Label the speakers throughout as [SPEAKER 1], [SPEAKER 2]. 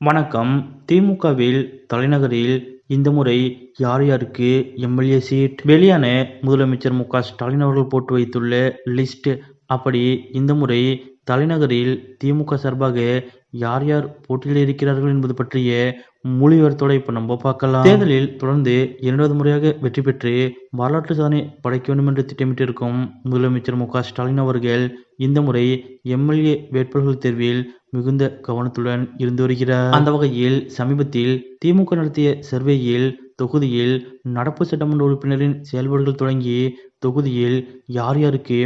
[SPEAKER 1] வணக்கம். திமுகவில் தலைநகரில் இந்த முறை யார் யாருக்கு எம்எல்ஏ சீட்? வெளியான முதலமைச்சர் மு க ஸ்டாலின் அவர்கள் போட்டு வைத்துள்ள லிஸ்ட் அப்படி இந்த முறை தலைநகரில் திமுக சார்பாக யார் யார் போட்டியில் இருக்கிறார்கள் என்பது பற்றிய முழு இப்போ இப்ப நம்ம பார்க்கலாம். தேர்தலில் தொடர்ந்து இரண்டாவது முறையாக வெற்றி பெற்று வரலாற்று சாதனை படைக்க வேண்டும் என்று திட்டமிட்டிருக்கும் முதலமைச்சர் மு ஸ்டாலின் அவர்கள் இந்த முறை எம்எல்ஏ வேட்பாளர்கள் தேர்வில் மிகுந்த கவனத்துடன் இருந்து வருகிறார். அந்த வகையில் சமீபத்தில் திமுக நடத்திய சர்வேயில் தொகுதியில் நடப்பு சட்டமன்ற உறுப்பினரின் செயல்பாடுகள் தொடங்கி தொகுதியில் யார் யாருக்கு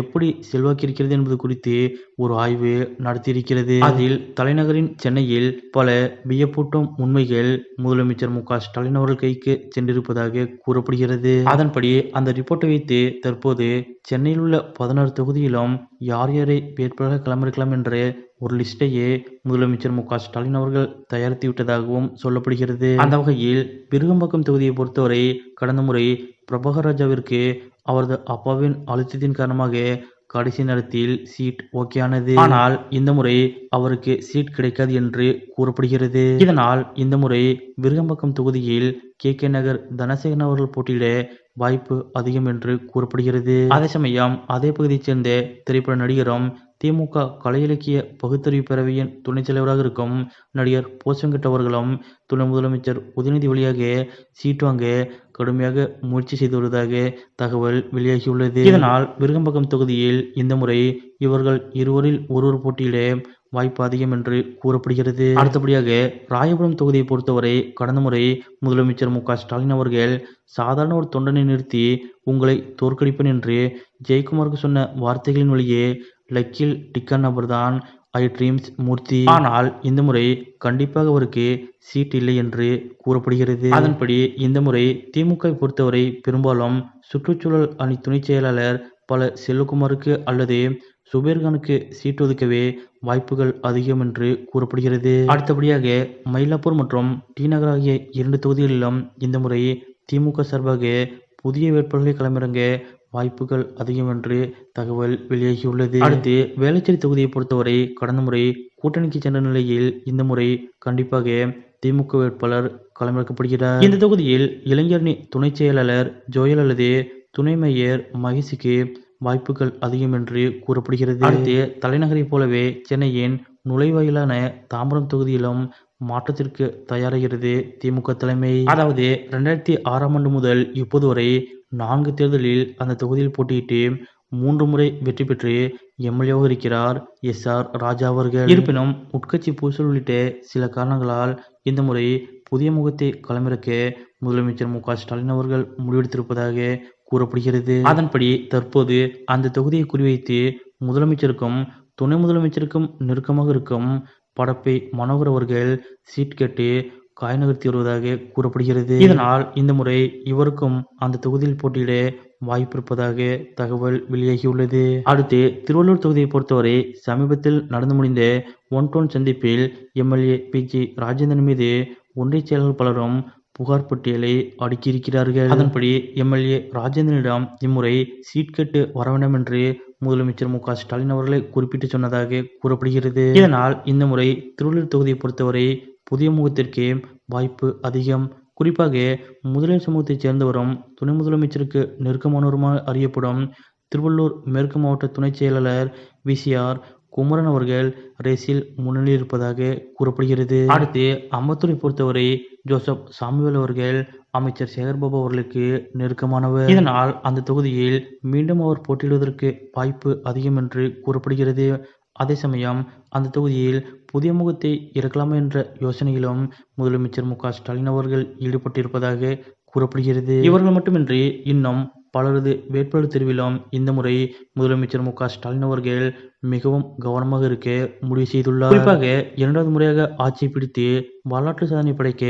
[SPEAKER 1] எப்படி செல்வாக்கு இருக்கிறது என்பது குறித்து ஒரு ஆய்வு நடத்தியிருக்கிறது. அதில் தலைநகரின் சென்னையில் பல வியப்பூட்டும் உண்மைகள் முதலமைச்சர் மு க ஸ்டாலின் அவர்கள் கைக்கு சென்றிருப்பதாக கூறப்படுகிறது. அதன்படி அந்த ரிப்போர்ட்டை வைத்து தற்போது சென்னையில் உள்ள பதினாறு தொகுதியிலும் யார் யாரை வேட்பாளராக களமிருக்கலாம் என்று ஒரு லிஸ்டையே முதலமைச்சர் மு க ஸ்டாலின் அவர்கள் தயாரித்து விட்டதாகவும் சொல்லப்படுகிறது. அந்த வகையில் விருகம்பாக்கம் தொகுதியை பொறுத்தவரை கடந்த முறை பிரபாகராஜாவிற்கு அவரது அப்பாவின் அழுத்தத்தின் காரணமாக கடைசி நேரத்தில் சீட் ஓகேயானது ஆனால் இந்த முறை அவருக்கு சீட் கிடைக்காது என்று கூறப்படுகிறது. இதனால் இந்த முறை விருகம்பாக்கம் தொகுதியில் கே. கே. நகர் தனசேகரன் அவர்கள் போட்டியிட வாய்ப்பு அதிகம் என்று கூறப்படுகிறது. அதே சமயம் அதே பகுதியைச் சேர்ந்த திரைப்பட நடிகரும் திமுக கலை இலக்கிய பகுத்தறிவு பேரவையின் துணைத் தலைவராக இருக்கும் நடிகர் போசங்கட் அவர்களும் துணை முதலமைச்சர் உதயநிதி வழியாக சீட் வாங்க கடுமையாக முயற்சி செய்து வருவதாக தகவல் வெளியாகியுள்ளது. இதனால் விருகம்பக்கம் தொகுதியில் இந்த முறை இவர்கள் இருவரில் ஒருவர் போட்டியிட வாய்ப்பு அதிகம் என்று கூறப்படுகிறது. அடுத்தபடியாக ராயபுரம் தொகுதியை பொறுத்தவரை கடந்த முறை முதலமைச்சர் மு ஸ்டாலின் அவர்கள் சாதாரண ஒரு தொண்டனை நிறுத்தி உங்களை தோற்கடிப்பேன் என்று ஜெயக்குமாருக்கு சொன்ன வார்த்தைகளின் வழியே லக்கில் டிக்கன் நபர்தான் ஐ ட்ரீம்ஸ் மூர்த்தி. ஆனால் இந்த முறை கண்டிப்பாக அவருக்கு சீட் இல்லை என்று கூறப்படுகிறது. அதன்படி இந்த முறை திமுக பொறுத்தவரை பெரும்பாலும் சுற்றுச்சூழல் அணி துணை செயலாளர் பல செல்வகுமாருக்கு அல்லது சுபேர்கானுக்கு சீட் ஒதுக்கவே வாய்ப்புகள் அதிகம் என்று கூறப்படுகிறது. அடுத்தபடியாக மயிலாப்பூர் மற்றும் டி நகர் ஆகிய இரண்டு தொகுதிகளிலும் இந்த முறை திமுக சார்பாக புதிய வேட்பாளர்களை களமிறங்க வாய்ப்புகள் அதிகம் என்று தகவல் வெளியாகியுள்ளது. அடுத்து வேளச்சேரி தொகுதியை பொறுத்தவரை கடந்த முறை கூட்டணிக்கு சென்ற நிலையில் இந்த முறை கண்டிப்பாக திமுக வேட்பாளர் களமிறக்கப்படுகிறார். இந்த தொகுதியில் இளைஞரணி துணை செயலாளர் ஜோயல் அல்லது துணை மேயர் மகேஷுக்கு வாய்ப்புகள் அதிகம் என்று கூறப்படுகிறது. அடுத்து தலைநகரைப் போலவே சென்னையின் நுழைவாயிலான தாம்பரம் தொகுதியிலும் மாற்றத்திற்கு தயாராகிறது திமுக தலைமை. அதாவது ரெண்டாயிரத்தி ஆறாம் ஆண்டு முதல் இப்போது வரை நான்கு தேர்தலில் அந்த தொகுதியில் போட்டியிட்டு மூன்று முறை வெற்றி பெற்று எம்எல்ஏவாக இருக்கிறார் எஸ் ஆர் ராஜா அவர்கள். இருப்பினும் உட்கட்சி பூசல் உள்ளிட்ட சில காரணங்களால் இந்த முறை புதிய முகத்தை களமிறக்க முதலமைச்சர் மு க ஸ்டாலின் அவர்கள் முடிவெடுத்திருப்பதாக கூறப்படுகிறது. அதன்படி தற்போது அந்த தொகுதியை குறிவைத்து முதலமைச்சருக்கும் துணை முதலமைச்சருக்கும் நெருக்கமாக இருக்கும் படப்பை மனோகர் அவர்கள் சீட் கேட்டு காய் நகர்த்தி வருவதாக கூறப்படுகிறது. இதனால் இந்த முறை இவருக்கும் அந்த தொகுதியில் போட்டியிட வாய்ப்பு இருப்பதாக தகவல் வெளியாகியுள்ளது. அடுத்து திருவள்ளூர் தொகுதியை பொறுத்தவரை சமீபத்தில் நடந்து முடிந்த ஒன் டோன் சந்திப்பில் எம்எல்ஏ பி ஜி ராஜேந்திரன் மீது ஒன்றிய செயலாளர் பலரும் புகார் பட்டியலை அடுக்கியிருக்கிறார்கள். அதன்படி எம்எல்ஏ ராஜேந்திரனிடம் இம்முறை சீட் கேட்டு வர வேண்டும் என்று முதலமைச்சர் மு க ஸ்டாலின் அவர்களை குறிப்பிட்டு சொன்னதாக கூறப்படுகிறது. இதனால் இந்த முறை திருவள்ளூர் தொகுதியை பொறுத்தவரை புதிய முகத்திற்கு வாய்ப்பு அதிகம். குறிப்பாக முதலிய சமூகத்தைச் சேர்ந்தவரும் துணை முதலமைச்சருக்கு நெருக்கமானவருமாக அறியப்படும் திருவள்ளூர் மேற்கு மாவட்ட துணை செயலாளர் விசிஆர் குமரன் அவர்கள் ரேஸில் முன்னிலையில் இருப்பதாக கூறப்படுகிறது. அடுத்து அம்பத்தூரை பொறுத்தவரை ஜோசப் சாமுவேல் அவர்கள் அமைச்சர் சேகர்பாபு அவர்களுக்கு நெருக்கமானவர். இதனால் அந்த தொகுதியில் மீண்டும் அவர் போட்டியிடுவதற்கு வாய்ப்பு அதிகம் என்று கூறப்படுகிறது. அதே சமயம் அந்த தொகுதியில் புதிய முகத்தை இறக்கலாமா என்ற யோசனையிலும் முதலமைச்சர் மு ஸ்டாலின் அவர்கள் ஈடுபட்டிருப்பதாக கூறப்படுகிறது. இவர்கள் மட்டுமின்றி இன்னும் பலரது வேட்பாளர் தெரிவிலும் இந்த முறை முதலமைச்சர் மு ஸ்டாலின் அவர்கள் மிகவும் கவனமாக இருக்க முடிவு செய்துள்ளார். குறிப்பாக இரண்டாவது முறையாக ஆட்சியை பிடித்து வரலாற்று சாதனை படைக்க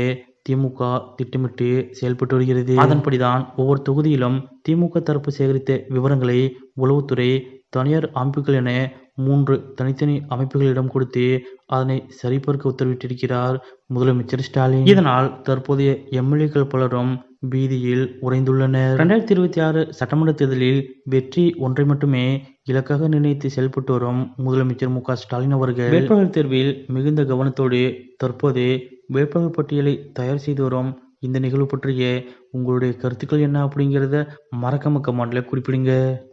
[SPEAKER 1] திமுக திட்டமிட்டு செயல்பட்டு வருகிறது. அதன்படிதான் ஒவ்வொரு தொகுதியிலும் திமுக தரப்பு சேகரித்த விவரங்களை உளவுத்துறை தனியார் அமைப்புகள் என மூன்று தனித்தனி அமைப்புகளிடம் கொடுத்து அதனை சரிபார்க்க உத்தரவிட்டிருக்கிறார் முதலமைச்சர் ஸ்டாலின். இதனால் தற்போதைய எம்எல்ஏக்கள் பலரும் பீதியில் உறைந்துள்ளனர். இரண்டாயிரத்தி இருபத்தி ஆறு சட்டமன்ற தேர்தலில் வெற்றி ஒன்றை மட்டுமே இலக்காக நிர்ணயித்து செயல்பட்டு வரும் முதலமைச்சர் மு ஸ்டாலின் அவர்கள் வேட்பாளர் தேர்வில் மிகுந்த கவனத்தோடு தற்போது வேட்பாளர் பட்டியலை தயார் செய்து வரும் இந்த நிகழ்வு பற்றிய உங்களுடைய கருத்துக்கள் என்ன அப்படிங்கிறத மறக்காம கமெண்ட்ல குறிப்பிடுங்க.